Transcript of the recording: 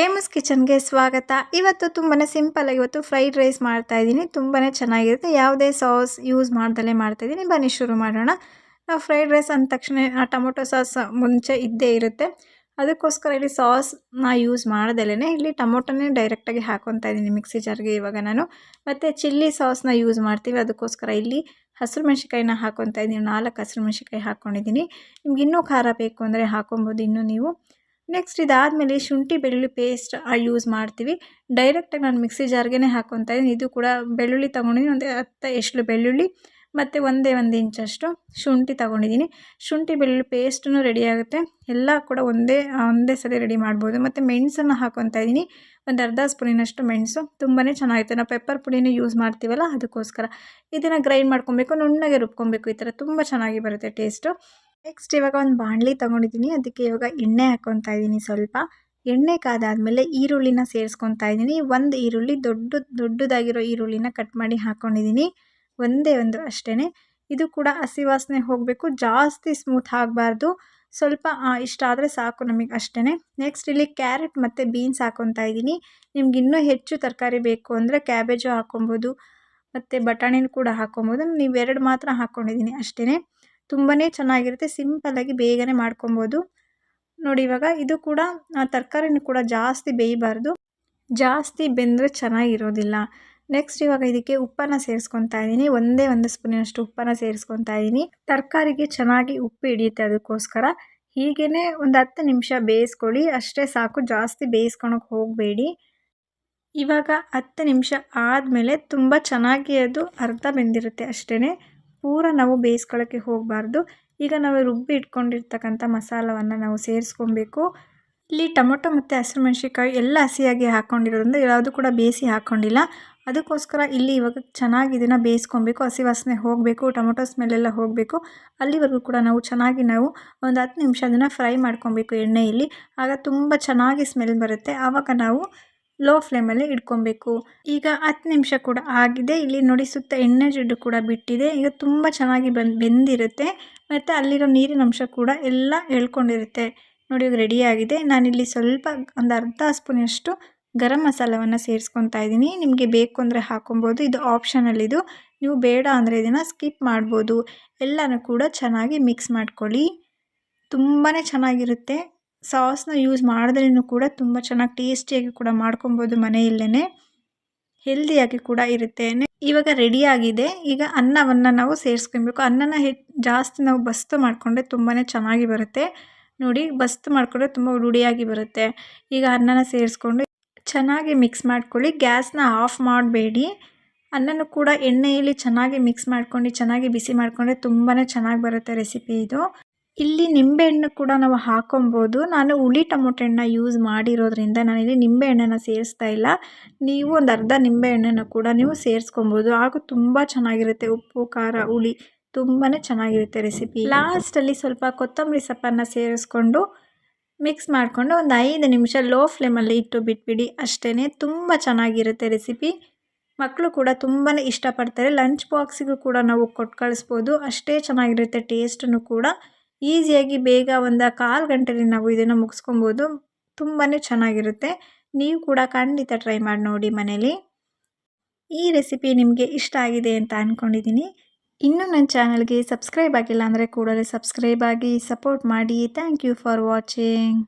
ಏಮಸ್ ಕಿಚನ್ಗೆ ಸ್ವಾಗತ. ಇವತ್ತು ತುಂಬಾ ಸಿಂಪಲ್ ಇವತ್ತು ಫ್ರೈಡ್ ರೈಸ್ ಮಾಡ್ತಾ ಇದ್ದೀನಿ. ತುಂಬಾ ಚೆನ್ನಾಗಿರುತ್ತೆ. ಯಾವುದೇ ಸಾಸ್ ಯೂಸ್ ಮಾಡ್ದಲೇ ಮಾಡ್ತಾ ಇದ್ದೀನಿ. ಬನ್ನಿ ಶುರು ಮಾಡೋಣ. ನಾವು ಫ್ರೈಡ್ ರೈಸ್ ಅಂದ ತಕ್ಷಣ ಟೊಮೊಟೊ ಸಾಸ್ ಮುಂಚೆ ಇದ್ದೇ ಇರುತ್ತೆ. ಅದಕ್ಕೋಸ್ಕರ ಇಲ್ಲಿ ಸಾಸ್ನ ಯೂಸ್ ಮಾಡ್ದಲೇ ಇಲ್ಲಿ ಟೊಮೊಟೊನೇ ಡೈರೆಕ್ಟಾಗಿ ಹಾಕೊತಾ ಇದ್ದೀನಿ ಮಿಕ್ಸಿ ಜಾರ್ಗೆ ಇವಾಗ ನಾನು. ಮತ್ತು ಚಿಲ್ಲಿ ಸಾಸ್ನ ಯೂಸ್ ಮಾಡ್ತೀವಿ. ಅದಕ್ಕೋಸ್ಕರ ಇಲ್ಲಿ ಹಸಿರು ಮೆಣಸಿಕಾಯಿನ ಹಾಕೊತಾ ಇದ್ದೀನಿ. ನಾಲ್ಕು ಹಸಿರು ಮೆಣಸಿಕಾಯಿ ಹಾಕ್ಕೊಂಡಿದ್ದೀನಿ ನಿಮ್ಗೆ ಇನ್ನೂ ಖಾರ ಬೇಕು ಅಂದರೆ ಹಾಕೊಬೋದು ಇನ್ನೂ ನೀವು ನೆಕ್ಸ್ಟ್ ಇದಾದಮೇಲೆ ಶುಂಠಿ, ಬೆಳ್ಳುಳ್ಳಿ ಪೇಸ್ಟ್ ಯೂಸ್ ಮಾಡ್ತೀವಿ. ಡೈರೆಕ್ಟಾಗಿ ನಾನು ಮಿಕ್ಸಿ ಜಾರ್ಗೆನೇ ಹಾಕ್ಕೊತಾ ಇದ್ದೀನಿ. ಇದು ಕೂಡ ಬೆಳ್ಳುಳ್ಳಿ ತೊಗೊಂಡಿದ್ದೀನಿ. ಒಂದು ಹತ್ತು ಎಷ್ಟು ಬೆಳ್ಳುಳ್ಳಿ, ಮತ್ತು ಒಂದೇ ಒಂದು ಇಂಚಷ್ಟು ಶುಂಠಿ ತೊಗೊಂಡಿದ್ದೀನಿ. ಶುಂಠಿ, ಬೆಳ್ಳುಳ್ಳಿ ಪೇಸ್ಟೂ ರೆಡಿ ಆಗುತ್ತೆ. ಎಲ್ಲ ಕೂಡ ಒಂದೇ ಒಂದೇ ಸರಿ ರೆಡಿ ಮಾಡ್ಬೋದು. ಮತ್ತು ಮೆಣಸನ್ನು ಹಾಕೊತಾ ಇದ್ದೀನಿ. ಒಂದು ಅರ್ಧ ಸ್ಪೂನಿನಷ್ಟು ಮೆಣಸು. ತುಂಬಾ ಚೆನ್ನಾಗಿರುತ್ತೆ ನಾವು ಪೆಪ್ಪರ್ ಪುಡಿನೇ ಯೂಸ್ ಮಾಡ್ತೀವಲ್ಲ, ಅದಕ್ಕೋಸ್ಕರ. ಇದನ್ನು ಗ್ರೈಂಡ್ ಮಾಡ್ಕೊಬೇಕು ನುಣ್ಣಗೆ ರುಬ್ಕೊಬೇಕು ಈ ಥರ ತುಂಬ ಚೆನ್ನಾಗಿ ಬರುತ್ತೆ ಟೇಸ್ಟು ನೆಕ್ಸ್ಟ್ ಇವಾಗ ಒಂದು ಬಾಣಲಿ ತೊಗೊಂಡಿದ್ದೀನಿ ಅದಕ್ಕೆ ಇವಾಗ ಎಣ್ಣೆ ಹಾಕ್ಕೊತಾ ಇದ್ದೀನಿ ಸ್ವಲ್ಪ. ಎಣ್ಣೆ ಕಾದಾದಮೇಲೆ ಈರುಳ್ಳಿನ ಸೇರಿಸ್ಕೊತಾ ಇದ್ದೀನಿ ಒಂದು ಈರುಳ್ಳಿ ದೊಡ್ಡ, ದೊಡ್ಡದಾಗಿರೋ ಈರುಳ್ಳಿನ ಕಟ್ ಮಾಡಿ ಹಾಕ್ಕೊಂಡಿದ್ದೀನಿ ಒಂದೇ ಒಂದು ಅಷ್ಟೇ ಇದು ಕೂಡ ಹಸಿ ವಾಸನೆ ಹೋಗಬೇಕು. ಜಾಸ್ತಿ ಸ್ಮೂತ್ ಆಗಬಾರ್ದು. ಸ್ವಲ್ಪ ಇಷ್ಟ ಆದರೆ ಸಾಕು ನಮಗೆ ಅಷ್ಟೇ ನೆಕ್ಸ್ಟ್ ಇಲ್ಲಿ ಕ್ಯಾರೆಟ್ ಮತ್ತು ಬೀನ್ಸ್ ಹಾಕ್ಕೊತಾ ಇದ್ದೀನಿ ನಿಮ್ಗೆ ಇನ್ನೂ ಹೆಚ್ಚು ತರಕಾರಿ ಬೇಕು ಅಂದರೆ ಕ್ಯಾಬೇಜು ಹಾಕ್ಕೊಬೋದು ಮತ್ತು ಬಟಾಣಿನೂ ಕೂಡ ಹಾಕ್ಕೊಬೋದು ನೀವು ಎರಡು ಮಾತ್ರ ಹಾಕ್ಕೊಂಡಿದ್ದೀನಿ ಅಷ್ಟೇ ತುಂಬಾ ಚೆನ್ನಾಗಿರುತ್ತೆ ಸಿಂಪಲ್ಲಾಗಿ ಬೇಗನೆ ಮಾಡ್ಕೊಬೋದು. ನೋಡಿ ಇವಾಗ ಇದು ಕೂಡ ತರಕಾರಿನೂ ಕೂಡ ಜಾಸ್ತಿ ಬೇಯಬಾರ್ದು. ಜಾಸ್ತಿ ಬೆಂದರೆ ಚೆನ್ನಾಗಿರೋದಿಲ್ಲ. ನೆಕ್ಸ್ಟ್ ಇವಾಗ ಇದಕ್ಕೆ ಉಪ್ಪನ್ನು ಸೇರಿಸ್ಕೊತಾ ಇದ್ದೀನಿ ಒಂದೇ ಒಂದು ಸ್ಪೂನಿನಷ್ಟು ಉಪ್ಪನ್ನು ಸೇರಿಸ್ಕೊತಾ ಇದ್ದೀನಿ ತರಕಾರಿಗೆ ಚೆನ್ನಾಗಿ ಉಪ್ಪು ಹಿಡಿಯುತ್ತೆ ಅದಕ್ಕೋಸ್ಕರ. ಹೀಗೇ ಒಂದು ಹತ್ತು ನಿಮಿಷ ಬೇಯಿಸ್ಕೊಳ್ಳಿ. ಅಷ್ಟೇ ಸಾಕು, ಜಾಸ್ತಿ ಬೇಯಿಸ್ಕೊಳಕ್ಕೆ ಹೋಗಬೇಡಿ. ಇವಾಗ ಹತ್ತು ನಿಮಿಷ ಆದಮೇಲೆ ತುಂಬ ಚೆನ್ನಾಗಿ ಅದು ಅರ್ಧ ಬೆಂದಿರುತ್ತೆ ಅಷ್ಟೇ ಪೂರ ನಾವು ಬೇಯಿಸ್ಕೊಳ್ಳೋಕ್ಕೆ ಹೋಗಬಾರ್ದು. ಈಗ ನಾವು ರುಬ್ಬಿ ಇಟ್ಕೊಂಡಿರ್ತಕ್ಕಂಥ ಮಸಾಲವನ್ನು ನಾವು ಸೇರಿಸ್ಕೊಬೇಕು. ಇಲ್ಲಿ ಟೊಮೊಟೊ ಮತ್ತು ಹಸಿರು ಮೆಣಸಿಕಾಯಿ ಎಲ್ಲ ಹಸಿಯಾಗಿ ಹಾಕ್ಕೊಂಡಿರೋದ್ರಿಂದ ಯಾವುದು ಕೂಡ ಬೇಯಿಸಿ ಹಾಕ್ಕೊಂಡಿಲ್ಲ ಅದಕ್ಕೋಸ್ಕರ ಇಲ್ಲಿ ಇವಾಗ ಚೆನ್ನಾಗಿ ಇದನ್ನು ಬೇಯಿಸ್ಕೊಬೇಕು. ಹಸಿ ವಾಸನೆ ಹೋಗಬೇಕು, ಟೊಮೊಟೊ ಸ್ಮೆಲ್ಲೆಲ್ಲ ಹೋಗಬೇಕು. ಅಲ್ಲಿವರೆಗೂ ಕೂಡ ನಾವು ಚೆನ್ನಾಗಿ ನಾವು ಒಂದು ಹತ್ತು ನಿಮಿಷ ಅದನ್ನು ಫ್ರೈ ಮಾಡ್ಕೊಬೇಕು ಎಣ್ಣೆಯಲ್ಲಿ. ಆಗ ತುಂಬ ಚೆನ್ನಾಗಿ ಸ್ಮೆಲ್ ಬರುತ್ತೆ. ಆವಾಗ ನಾವು ಲೋ ಫ್ಲೇಮಲ್ಲಿ ಇಟ್ಕೊಬೇಕು. ಈಗ ಹತ್ತು ನಿಮಿಷ ಕೂಡ ಆಗಿದೆ. ಇಲ್ಲಿ ನೋಡಿ ಸುತ್ತ ಎಣ್ಣೆ ಜಿಡ್ಡು ಕೂಡ ಬಿಟ್ಟಿದೆ. ಈಗ ತುಂಬ ಚೆನ್ನಾಗಿ ಬಂದು, ಬೆಂದಿರುತ್ತೆ. ಮತ್ತು ಅಲ್ಲಿರೋ ನೀರಿನ ಅಂಶ ಕೂಡ ಎಲ್ಲ ಎಳ್ಕೊಂಡಿರುತ್ತೆ. ನೋಡಿ ರೆಡಿಯಾಗಿದೆ ನಾನಿಲ್ಲಿ ಸ್ವಲ್ಪ ಒಂದು ಅರ್ಧ ಸ್ಪೂನಷ್ಟು ಗರಂ ಮಸಾಲವನ್ನು ಸೇರಿಸ್ಕೊತಾ ಇದ್ದೀನಿ. ನಿಮಗೆ ಬೇಕು ಅಂದರೆ ಹಾಕೊಬೋದು. ಇದು ಆಪ್ಷನಲ್ ಇದು. ನೀವು ಬೇಡ ಅಂದರೆ ಇದನ್ನು ಸ್ಕಿಪ್ ಮಾಡ್ಬೋದು. ಎಲ್ಲನೂ ಕೂಡ ಚೆನ್ನಾಗಿ ಮಿಕ್ಸ್ ಮಾಡ್ಕೊಳ್ಳಿ. ತುಂಬಾ ಚೆನ್ನಾಗಿರುತ್ತೆ. ಸಾಸ್ನ ಯೂಸ್ ಮಾಡಿದ್ರೂ ಕೂಡ ತುಂಬ ಚೆನ್ನಾಗಿ ಟೇಸ್ಟಿಯಾಗಿ ಕೂಡ ಮಾಡ್ಕೊಬೋದು ಮನೆಯಲ್ಲೇ ಹೆಲ್ದಿಯಾಗಿ ಕೂಡ ಇರುತ್ತೆ. ಇವಾಗ ರೆಡಿಯಾಗಿದೆ ಈಗ ಅನ್ನವನ್ನು ನಾವು ಸೇರಿಸ್ಕೊಬೇಕು. ಅನ್ನನ ಹೆ, ಜಾಸ್ತಿ ನಾವು ಬಸ್ತು ಮಾಡಿಕೊಂಡ್ರೆ ತುಂಬಾ ಚೆನ್ನಾಗಿ ಬರುತ್ತೆ. ನೋಡಿ, ಬಸ್ತು ಮಾಡಿಕೊಂಡ್ರೆ ತುಂಬ ರೂಢಿಯಾಗಿ ಬರುತ್ತೆ. ಈಗ ಅನ್ನನ ಸೇರಿಸ್ಕೊಂಡು ಚೆನ್ನಾಗಿ ಮಿಕ್ಸ್ ಮಾಡ್ಕೊಳ್ಳಿ. ಗ್ಯಾಸ್ನ ಆಫ್ ಮಾಡಬೇಡಿ. ಅನ್ನನೂ ಕೂಡ ಎಣ್ಣೆಯಲ್ಲಿ ಚೆನ್ನಾಗಿ ಮಿಕ್ಸ್ ಮಾಡ್ಕೊಂಡು, ಚೆನ್ನಾಗಿ ಬಿಸಿ ಮಾಡಿಕೊಂಡ್ರೆ ತುಂಬಾ ಚೆನ್ನಾಗಿ ಬರುತ್ತೆ ರೆಸಿಪಿ ಇದು. ಇಲ್ಲಿ ನಿಂಬೆಹಣ್ಣು ಕೂಡ ನಾವು ಹಾಕೊಬೋದು. ನಾನು ಹುಳಿ ಟೊಮೊಟೊ ಹಣ್ಣ ಯೂಸ್ ಮಾಡಿರೋದ್ರಿಂದ ನಾನಿಲ್ಲಿ ನಿಂಬೆಹಣ್ಣನ್ನು ಸೇರಿಸ್ತಾ ಇಲ್ಲ. ನೀವು ಒಂದು ಅರ್ಧ ನಿಂಬೆಹಣ್ಣನ್ನು ಕೂಡ ನೀವು ಸೇರಿಸ್ಕೊಬೋದು. ಹಾಗೂ ತುಂಬ ಚೆನ್ನಾಗಿರುತ್ತೆ ಉಪ್ಪು, ಖಾರ, ಹುಳಿ. ತುಂಬಾ ಚೆನ್ನಾಗಿರುತ್ತೆ ರೆಸಿಪಿ ಲಾಸ್ಟಲ್ಲಿ ಸ್ವಲ್ಪ ಕೊತ್ತಂಬರಿ ಸೊಪ್ಪನ್ನು ಸೇರಿಸ್ಕೊಂಡು ಮಿಕ್ಸ್ ಮಾಡಿಕೊಂಡು ಒಂದು ಐದು ನಿಮಿಷ ಲೋ ಫ್ಲೇಮಲ್ಲಿ ಇಟ್ಟು ಬಿಟ್ಬಿಡಿ. ಅಷ್ಟೇ ತುಂಬ ಚೆನ್ನಾಗಿರುತ್ತೆ ರೆಸಿಪಿ ಮಕ್ಕಳು ಕೂಡ ತುಂಬಾ ಇಷ್ಟಪಡ್ತಾರೆ. ಲಂಚ್ ಬಾಕ್ಸಿಗೂ ಕೂಡ ನಾವು ಕೊಟ್ಟು ಕಳಿಸ್ಬೋದು. ಅಷ್ಟೇ ಚೆನ್ನಾಗಿರುತ್ತೆ ಟೇಸ್ಟನ್ನು ಕೂಡ. ಈಸಿಯಾಗಿ ಬೇಗ ಒಂದು ಕಾಲು ಗಂಟೆಯಲ್ಲಿ ನಾವು ಇದನ್ನು ಮುಗಿಸ್ಕೊಬೋದು. ತುಂಬಾ ಚೆನ್ನಾಗಿರುತ್ತೆ. ನೀವು ಕೂಡ ಖಂಡಿತ ಟ್ರೈ ಮಾಡಿ ನೋಡಿ ಮನೇಲಿ. ಈ ರೆಸಿಪಿ ನಿಮಗೆ ಇಷ್ಟ ಆಗಿದೆ ಅಂತ ಅಂದ್ಕೊಂಡಿದ್ದೀನಿ ಇನ್ನೂ ನನ್ನ ಚಾನಲ್ಗೆ ಸಬ್ಸ್ಕ್ರೈಬ್ ಆಗಿಲ್ಲ ಅಂದರೆ ಕೂಡಲೇ ಸಬ್ಸ್ಕ್ರೈಬ್ ಆಗಿ ಸಪೋರ್ಟ್ ಮಾಡಿ. Thank you for watching